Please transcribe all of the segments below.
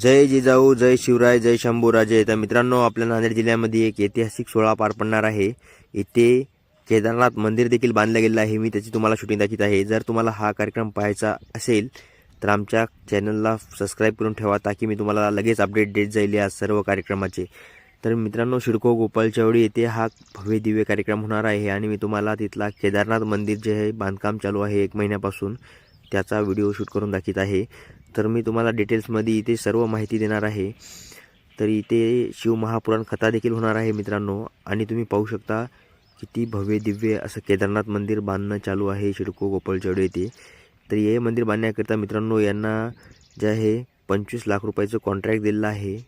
जय जिजाऊ जय शिवराय जय शंभूराजे. तर मित्रांनो आपल्या नांदेड जिल्ह्यामध्ये एक ऐतिहासिक सोहळा पार पडणार आहे. इथे केदारनाथ मंदिर देखील बांधलं गेलेलं आहे. मी त्याची तुम्हाला शूटिंग दाखवित आहे. जर तुम्हाला हा कार्यक्रम पाहायचा असेल तर आमच्या चॅनलला सबस्क्राईब करून ठेवा. ताकी मी तुम्हाला लगेच अपडेट देत जाईल या सर्व कार्यक्रमाचे. तर मित्रांनो शिडको गोपाल चवडी येथे हा भव्य दिव्य कार्यक्रम होणार आहे. आणि मी तुम्हाला तिथला केदारनाथ मंदिर जे आहे बांधकाम चालू आहे एक महिन्यापासून त्याचा व्हिडिओ शूट करून दाखवित आहे. तर मी तुम्हाला डिटेल्समध्ये इथे सर्व माहिती देणार आहे. तर इथे शिवमहापुराण कथा देखील होणार आहे मित्रांनो. आणि तुम्ही पाहू शकता किती भव्य दिव्य असं केदारनाथ मंदिर बांधणं चालू आहे शिडको गोपालचवडे येथे. तर हे मंदिर बांधण्याकरिता मित्रांनो यांना जे आहे पंचवीस लाख रुपयाचं कॉन्ट्रॅक्ट दिलेलं आहे.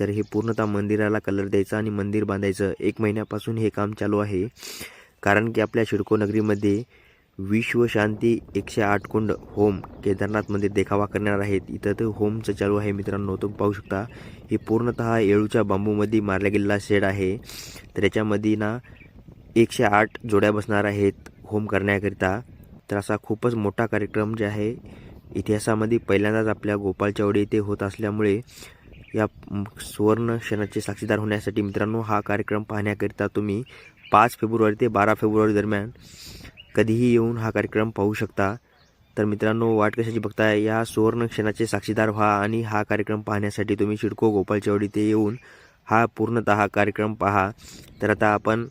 तर हे पूर्णतः मंदिराला कलर द्यायचा आणि मंदिर बांधायचं. एक महिन्यापासून हे काम चालू आहे. कारण की आपल्या शिडको नगरीमध्ये विश्व शांती एकशे आठ कुंड होम केदारनाथमध्ये देखावा करणार आहेत. इथं तर होमचं चालू आहे मित्रांनो. तुम्ही पाहू शकता हे पूर्णतः येळूच्या बांबूमध्ये मारला गेलेला शेड आहे. तर याच्यामध्ये ना एकशे आठ जोड्या बसणार आहेत होम करण्याकरिता. तर असा खूपच मोठा कार्यक्रम जे आहे इतिहासामध्ये पहिल्यांदाच आपल्या गोपाल चवडे येथे होत असल्यामुळे या सुवर्ण क्षणाचे साक्षीदार होण्यासाठी मित्रांनो हा कार्यक्रम पाहण्याकरिता तुम्ही पाच फेब्रुवारी ते बारा फेब्रुवारी दरम्यान कधीही येऊन हा कार्यक्रम पाहू शकता. तर मित्रांनो वाट कशाची बघताय? या सुवर्ण क्षणाचे साक्षीदार व्हा आणि हा कार्यक्रम पाहण्यासाठी तुम्ही शिडको गोपाल चवडी ते येऊन हा पूर्णतः कार्यक्रम पहा. तर आता आपण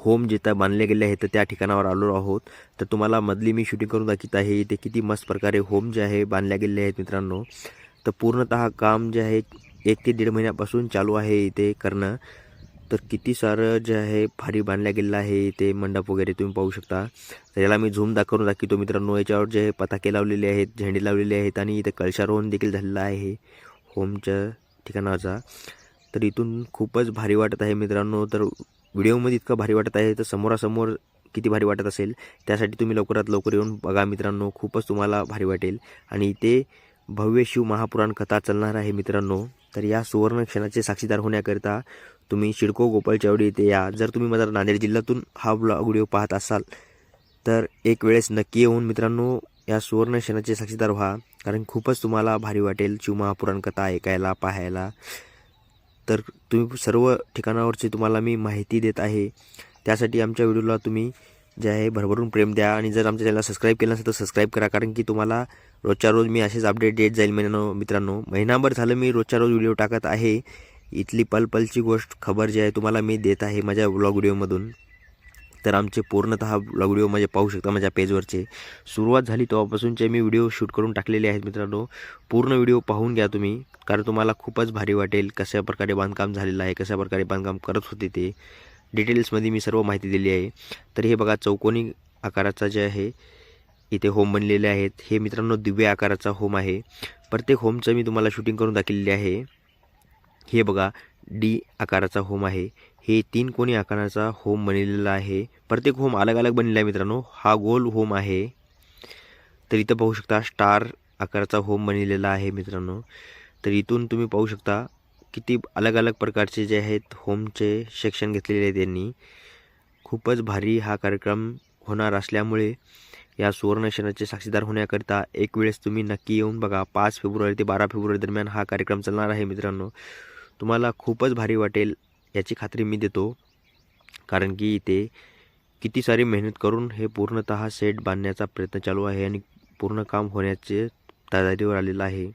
होम जिथं बांधले गेले आहेत तर त्या ठिकाणावर आलो आहोत. तर तुम्हाला मधली मी शूटिंग करून दाखवत आहे. इथे किती मस्त प्रकारे होम जे आहे बांधल्या गेले आहेत मित्रांनो. तर पूर्णतः काम जे आहे एक ते दीड महिन्यापासून चालू आहे इथे करणं. तर किती सारं जे आहे भारी बांधल्या गेलेलं आहे इथे मंडप वगैरे तुम्ही पाहू शकता. तर याला मी झूम दाखवून दाखवतो मित्रांनो. याच्यावर जे पताके लावलेले आहेत झेंडे लावलेले आहेत आणि इथे कळशारोहण देखील झालेलं आहे होमच्या ठिकाणाचा. तर इथून खूपच भारी वाटत आहे मित्रांनो. तर व्हिडिओमध्ये इतकं भारी वाटत आहे तर समोरासमोर किती भारी वाटत असेल त्यासाठी तुम्ही लवकरात लवकर येऊन बघा मित्रांनो. खूपच तुम्हाला भारी वाटेल. आणि इथे भव्य शिव महापुराण कथा चालणार आहे मित्रांनो. तर या सुवर्ण क्षणाचे साक्षीदार होण्याकरिता तुम्ही शिडको गोपाल चावडी येथे या. जर तुम्ही माझा नांदेड जिल्ह्यातून हा ब्लॉग व्हिडिओ पाहत असाल तर एक वेळेस नक्की येऊन मित्रांनो या सुवर्ण क्षणाचे साक्षीदार व्हा कारण खूपच तुम्हाला भारी वाटेल शिवमहापुराण कथा ऐकायला पाहायला. तर तुम्ही सर्व ठिकाणावरची तुम्हाला मी माहिती देत आहे. त्यासाठी आमच्या व्हिडिओला तुम्ही जे आहे भरभरून प्रेम द्या आणि जर आमच्या चॅनलला सबस्क्राईब केलं नसेल तर सबस्क्राईब करा कारण की तुम्हाला रोजच्या रोज मी असेच अपडेट देत जाईल महिन्यानो मित्रांनो. महिनाभर झालं मी रोजच्या रोज व्हिडिओ टाकत आहे. इथली पलपलची गोष्ट खबर जी आहे तुम्हाला मी देत आहे माझ्या ब्लॉग व्हिडिओमधून. तर आमचे पूर्णतः ब्लॉग व्हिडिओ म्हणजे पाहू शकता माझ्या पेजवरचे. सुरुवात झाली तेव्हापासूनचे मी व्हिडिओ शूट करून टाकलेले आहेत मित्रांनो. पूर्ण व्हिडिओ पाहून घ्या तुम्ही कारण तुम्हाला खूपच भारी वाटेल कशा प्रकारे बांधकाम झालेलं आहे कशा प्रकारे बांधकाम करत होते ते. डिटेल्समध्ये मी सर्व माहिती दिली आहे. तर हे बघा चौकोनी आकाराचा जे आहे इथे होम बनलेले आहेत. हे मित्रांनो दिव्य आकाराचा होम आहे. प्रत्येक होमचं मी तुम्हाला शूटिंग करून दाखवलेले आहे. हे बघा डी आकाराचा होम आहे. हे तीन कोणी आकाराचा होम बनलेला आहे. प्रत्येक होम अलग अलग बनलेला आहे मित्रांनो. हा गोल होम आहे. तर इथं पाहू शकता स्टार आकाराचा होम बनलेला आहे मित्रांनो. तर इथून तुम्ही पाहू शकता किती अलग अलग प्रकारचे जे आहेत होमचे सेक्शन घेतलेले आहेत त्यांनी खूपच भारी हा कार्यक्रम होणार असल्यामुळे या सुवर्ण क्षणाचे साक्षीदार होण्याकरिता एक वेळेस तुम्ही नक्की येऊन बघा पाच फेब्रुवारी ते बारा फेब्रुवारी दरम्यान हा कार्यक्रम चालणार आहे मित्रांनो. तुम्हाला खूपच भारी वाटेल याची खात्री मी देतो. कारण की इथे किती सारी मेहनत करून हे पूर्णतः सेट बांधण्याचा प्रयत्न चालू आहे आणि पूर्ण काम होण्याचे तयारीवर आलेलं आहे.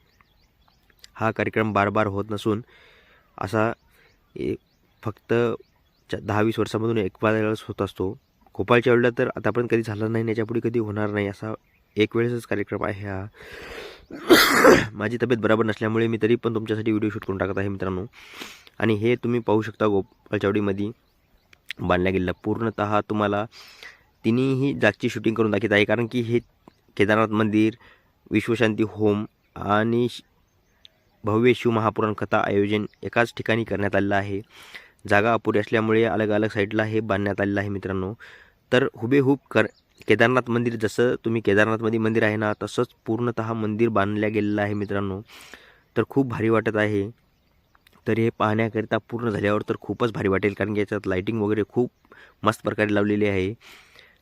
हा कार्यक्रम बार बार होत नसून असा फक्त च दहा वीस वर्षामधून एक वेळेस होत असतो. गोपाळच्या वेळेला तर आतापर्यंत कधी झालं नाही याच्यापुढे कधी होणार नाही असा एक वेळेसच कार्यक्रम आहे हा. माझी तब्येत बरोबर नसल्यामुळे मी तरी पण तुमच्यासाठी व्हिडिओ शूट करून टाकत आहे मित्रांनो. आणि हे तुम्ही पाहू शकता गोपाळचावडीमध्ये बांधल्या गेलेलं पूर्णतः तुम्हाला तिन्हीही जागची शूटिंग करून दाखवत आहे कारण की हे केदारनाथ मंदिर विश्वशांती होम आणि श- भव्य शिव महापुराण कथा आयोजन एकाच ठिकाणी करण्यात आलेलं आहे. जागा अपुरी असल्यामुळे अलग अलग साईडला हे बांधण्यात आलेलं आहे मित्रांनो. तर हुबेहूब कर केदारनाथ मंदिर जसं तुम्ही केदारनाथमध्ये मंदिर आहे ना तसंच पूर्णतः मंदिर बांधल्या गेलेलं आहे मित्रांनो. तर खूप भारी वाटत आहे. तर हे पाहण्याकरिता पूर्ण झाल्यावर तर खूपच भारी वाटेल कारण की याच्यात लाईटिंग वगैरे खूप मस्त प्रकारे लावलेली आहे.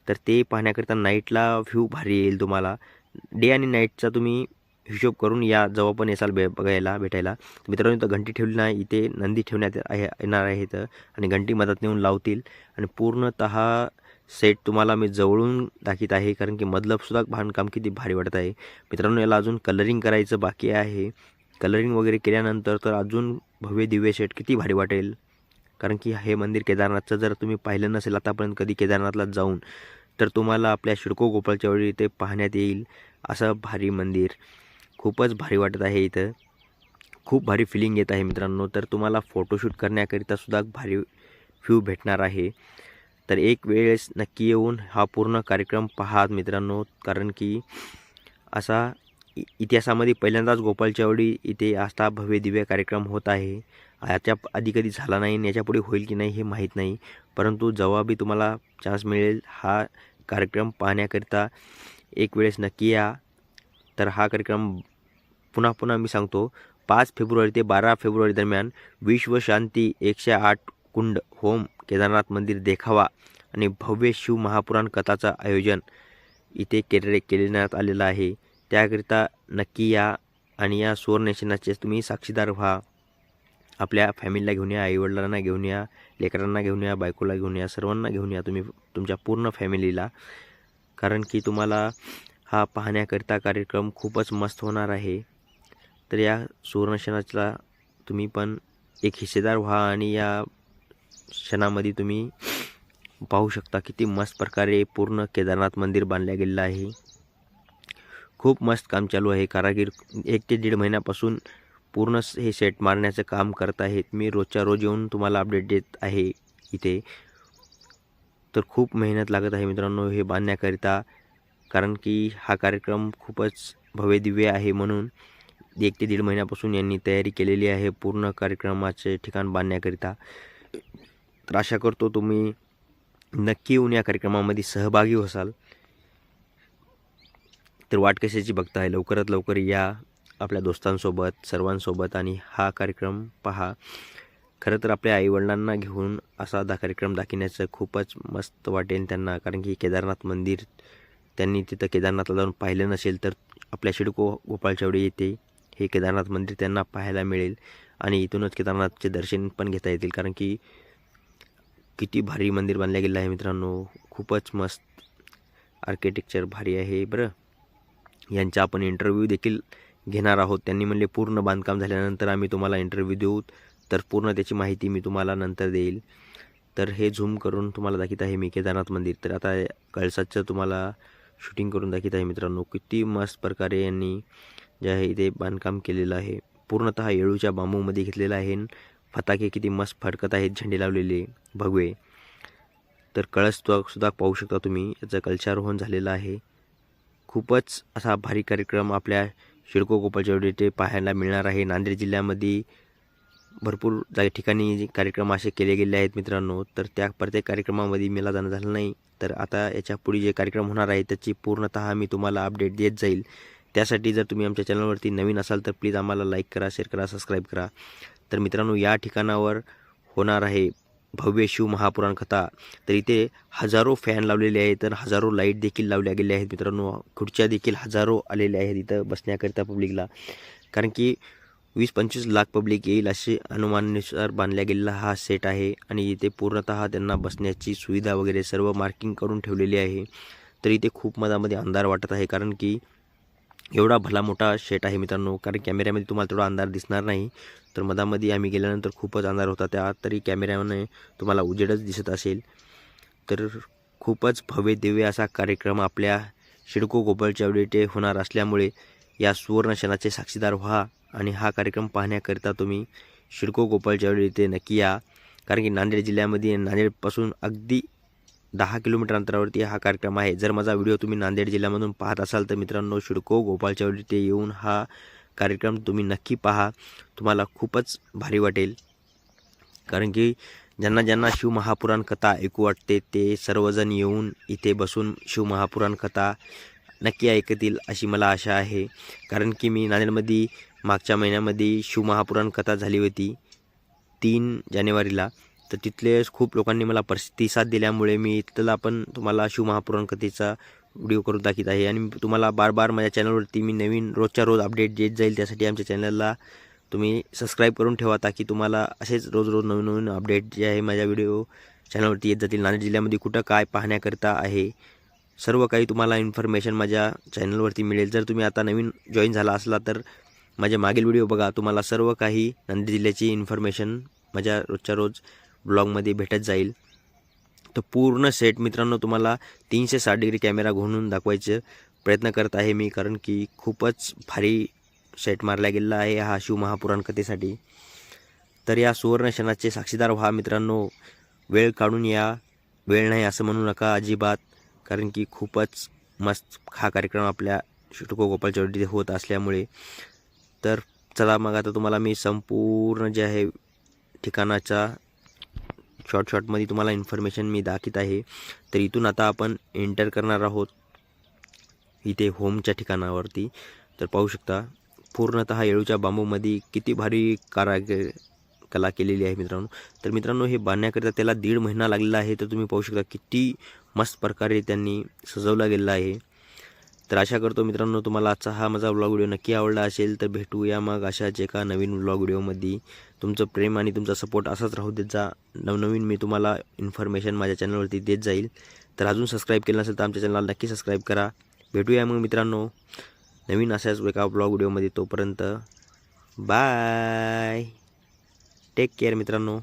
तर ते पाहण्याकरिता नाईटला व्ह्यू भारी येईल तुम्हाला. डे आणि नाईटचा तुम्ही हिशोब करून या जेव्हा पण येसाल बे बघायला भेटायला. मित्रांनो इथं घंटी ठेवली नाही इथे नंदी ठेवण्यात आहे येणार आहे इथं. आणि घंटी मदत नेऊन लावतील. आणि पूर्णत सेट तुम्हाला मी जवळून दाखीत आहे कारण की मधलंसुद्धा बांधकाम किती भारी वाटत आहे. मित्रांनो याला अजून कलरिंग करायचं बाकी आहे. कलरिंग वगैरे केल्यानंतर तर अजून भव्य दिव्य सेट किती भारी वाटेल. कारण की हे मंदिर केदारनाथचं जर तुम्ही पाहिलं नसेल आतापर्यंत कधी केदारनाथला जाऊन तर तुम्हाला आपल्या शिडको गोपाळच्या वेळी इथे पाहण्यात येईल असं भारी मंदिर. खूपच भारी वाटत आहे इथं. खूप भारी फिलिंग येत आहे मित्रांनो. तर तुम्हाला फोटोशूट करण्याकरिता सुद्धा भारी व्ह्यू भेटणार आहे. तर एक वेळेस नक्की येऊन हा पूर्ण कार्यक्रम पहा मित्रांनो. कारण की असा इ इतिहासामध्ये पहिल्यांदाच गोपालच्यावडी इथे असा भव्य दिव्य कार्यक्रम होत आहे. याच्या आधी कधी झाला नाही आणि याच्यापुढे होईल की नाही हे माहीत नाही. परंतु जेव्हा बी तुम्हाला चान्स मिळेल हा कार्यक्रम पाहण्याकरिता एक वेळेस नक्की या. तर हा कार्यक्रम पुन्हा पुन्हा मी सांगतो. पाच फेब्रुवारी ते बारा फेब्रुवारी दरम्यान विश्व शांती एकशे आठ कुंड होम केदारनाथ मंदिर देखावा आणि भव्य शिव महापुराण कथाचं आयोजन इथे केले केलेण्यात आलेलं आहे. त्याकरिता नक्की या आणि या सुवर्णशनाचे तुम्ही साक्षीदार व्हा. आपल्या फॅमिलीला घेऊन या आईवडिलांना घेऊन या लेकरांना घेऊन या बायकोला घेऊन या सर्वांना घेऊन या तुम्ही तुमच्या पूर्ण फॅमिलीला कारण की तुम्हाला हा पाहण्याकरिता कार्यक्रम खूपच मस्त होणार आहे. तर या सुवर्णशनाचा तुम्ही पण एक हिस्सेदार व्हा आणि या क्षणामध्ये तुम्ही पाहू शकता किती मस्त प्रकारे पूर्ण केदारनाथ मंदिर बांधल्या गेलेलं आहे. खूप मस्त काम चालू आहे. कारागीर एक ते दीड महिन्यापासून पूर्ण हे सेट मारण्याचं काम करत आहेत. मी रोजच्या रोज येऊन तुम्हाला अपडेट देत आहे इथे. तर खूप मेहनत लागत आहे मित्रांनो हे बांधण्याकरिता. कारण की हा कार्यक्रम खूपच भव्यदिव्य आहे म्हणून एक ते दीड महिन्यापासून यांनी तयारी केलेली आहे पूर्ण कार्यक्रमाचे ठिकाण बांधण्याकरिता. तर आशा करतो तुम्ही नक्की येऊन या कार्यक्रमामध्ये सहभागी होसाल तर वाट कशाची बघताय? लवकरात लवकर या आपल्या दोस्तांसोबत सर्वांसोबत आणि हा कार्यक्रम पहा. खरं तर आपल्या आईवडिलांना घेऊन असा दा कार्यक्रम दाखवण्याचं खूपच मस्त वाटेल त्यांना. कारण की केदारनाथ मंदिर त्यांनी तिथं केदारनाथला जाऊन पाहिलं नसेल तर आपल्या शिडको गोपाळच्यावडी येथे हे केदारनाथ मंदिर त्यांना पाहायला मिळेल. आणि इथूनच केदारनाथचे दर्शन पण घेता येतील. कारण की किती भारी मंदिर बांधलं गेलं आहे मित्रांनो. खूपच मस्त आर्किटेक्चर भारी आहे बरं. यांचा आपण इंटरव्ह्यू देखील घेणार आहोत. त्यांनी म्हणले पूर्ण बांधकाम झाल्यानंतर आम्ही तुम्हाला इंटरव्ह्यू देऊ. तर पूर्ण त्याची माहिती मी तुम्हाला नंतर देईल. तर हे झूम करून तुम्हाला दाखवत आहे मी केदारनाथ मंदिर. तर आता कळसाचं तुम्हाला शूटिंग करून दाखवत आहे मित्रांनो. किती मस्त प्रकारे यांनी जे आहे इथे बांधकाम केलेलं आहे. पूर्णतः येळूच्या बांबूमध्ये घेतलेलं आहे. फटाके किती मस्त फडकत आहेत झेंडे लावलेले भगवे. तर कळस सुद्धा पाहू शकता तुम्ही याचं कलशारोहण झालेलं आहे. खूपच असा भारी कार्यक्रम आपल्या शिडको गोपाळच्या इथे पाहायला मिळणार आहे. नांदेड जिल्ह्यामध्ये भरपूर जागे ठिकाणी जे कार्यक्रम असे केले गेले आहेत मित्रांनो तर त्या प्रत्येक कार्यक्रमामध्ये मला जाणं झालं नाही. तर आता याच्यापुढे जे कार्यक्रम होणार आहे त्याची पूर्णतः मी तुम्हाला अपडेट देत जाईल. त्यासाठी जर तुम्ही आमच्या चॅनलवरती नवीन असाल तर प्लीज आम्हाला लाईक करा शेअर करा सबस्क्राईब करा. तर मित्रांनो या ठिकाणावर होणार आहे भव्य शिव महापुराण कथा. तर इथे हजारो फॅन लावलेले आहेत तर हजारो लाइट देखील लावल्या गेल्या आहेत मित्रांनो. खुर्च्या देखील हजारो आलेल्या आहेत इथं बसण्याकरिता पब्लिकला कारण की वीस पंचवीस लाख पब्लिक येईल असे अनुमानानुसार बांधल्या गेलेला हा सेट आहे. आणि इथे पूर्णतः त्यांना बसण्याची सुविधा वगैरे सर्व मार्किंग करून ठेवलेली आहे. तर इथे खूप मधामध्ये अंधार वाटत आहे कारण की एवढा भला मोठा शेट आहे मित्रांनो कारण कॅमेऱ्यामध्ये तुम्हाला तेवढा अंधार दिसणार नाही. तर मधामध्ये आम्ही गेल्यानंतर खूपच अंधार होता त्या तरी कॅमेऱ्याने तुम्हाला उजेडच दिसत असेल. तर खूपच भव्य दिव्य असा कार्यक्रम आपल्या शिडको गोपाळच्या वेळी होणार असल्यामुळे या सुवर्ण क्षणाचे साक्षीदार व्हा आणि हा कार्यक्रम पाहण्याकरिता तुम्ही शिडको गोपाळच्या वेळी नक्की या. कारण की नांदेड जिल्ह्यामध्ये नांदेडपासून अगदी दहा किलोमीटर अंतरावरती हा कार्यक्रम आहे. जर माझा व्हिडिओ तुम्ही नांदेड जिल्ह्यामधून पाहत असाल तर मित्रांनो शिडको गोपाळच्या वेळी ते येऊन हा कार्यक्रम तुम्ही नक्की पहा. तुम्हाला खूपच भारी वाटेल. कारण की ज्यांना ज्यांना शिवमहापुराण कथा ऐकू वाटते ते सर्वजण येऊन इथे बसून शिवमहापुराण कथा नक्की ऐकतील अशी मला आशा आहे. कारण की मी नांदेडमध्ये मागच्या महिन्यामध्ये शिवमहापुराण कथा झाली होती तीन जानेवारीला. तर तिथले खूप लोकांनी मला प्रतिसाद दिल्यामुळे मी इथला पण तुम्हाला शिवमहापुराण कथेचा व्हिडिओ करून दाखीत आहे. आणि तुम्हाला बार बार माझ्या चॅनलवरती मी नवीन रोजच्या रोज अपडेट देत जाईल त्यासाठी आमच्या चॅनलला तुम्ही सबस्क्राईब करून ठेवा ताकी तुम्हाला असेच रोज रोज नवीन नवीन अपडेट जे आहे माझ्या व्हिडिओ चॅनलवरती येत जातील. नांदेड जिल्ह्यामध्ये कुठं काय पाहण्याकरिता आहे सर्व काही तुम्हाला इन्फॉर्मेशन माझ्या चॅनलवरती मिळेल. जर तुम्ही आता नवीन जॉईन झाला असला तर माझ्या मागील व्हिडिओ बघा. तुम्हाला सर्व काही नांदेड जिल्ह्याची इन्फॉर्मेशन माझ्या रोजच्या रोज ब्लॉगमध्ये भेटत जाईल. तर पूर्ण सेट मित्रांनो तुम्हाला तीनशे साठ डिग्री कॅमेरा घुमून दाखवायचं प्रयत्न करत आहे मी कारण की खूपच भारी सेट मारला गेलेला आहे हा शिव महापुराण कथेसाठी तर या सुवर्ण क्षणाचे साक्षीदार व्हा मित्रांनो. वेळ काढून या. वेळ नाही असं म्हणू नका अजिबात कारण की खूपच मस्त हा कार्यक्रम आपल्या शुटको गोपाल चौधरी होत असल्यामुळे. तर चला मग आता तुम्हाला मी संपूर्ण जे आहे ठिकाणाचा शॉर्ट शॉर्टमध्ये तुम्हाला इन्फॉर्मेशन मी दाखवत आहे. तर इथून आता आपण एंटर करणार आहोत. इथे होमच्या ठिकाणावरती. तर पाहू शकता पूर्णतः येळूच्या बांबूमध्ये किती भारी कारा कला केलेली आहे मित्रांनो. तर मित्रांनो हे बांधण्याकरिता त्याला दीड महिना लागलेला आहे. तर तुम्ही पाहू शकता किती मस्त प्रकारे त्यांनी सजवला गेलेला आहे. तर आशा करतो मित्रांनो तुम्हाला आजचा हा माझा व्लॉग व्हिडिओ नक्की आवडला असेल तर भेटूया मग अशाच एका नवीन व्लॉग व्हिडिओमध्ये तुमचं प्रेम आणि तुमचा सपोर्ट असाच राहू देत जा. नवनवीन मी तुम्हाला इन्फॉर्मेशन माझ्या चॅनलवरती देत जाईल. तर अजून सबस्क्राईब केलं नसेल तर आमच्या चॅनलला नक्की सबस्क्राईब करा. भेटूया मग मित्रांनो नवीन अशाच एका ब्लॉग व्हिडिओमध्ये तोपर्यंत. बाय टेक केअर मित्रांनो.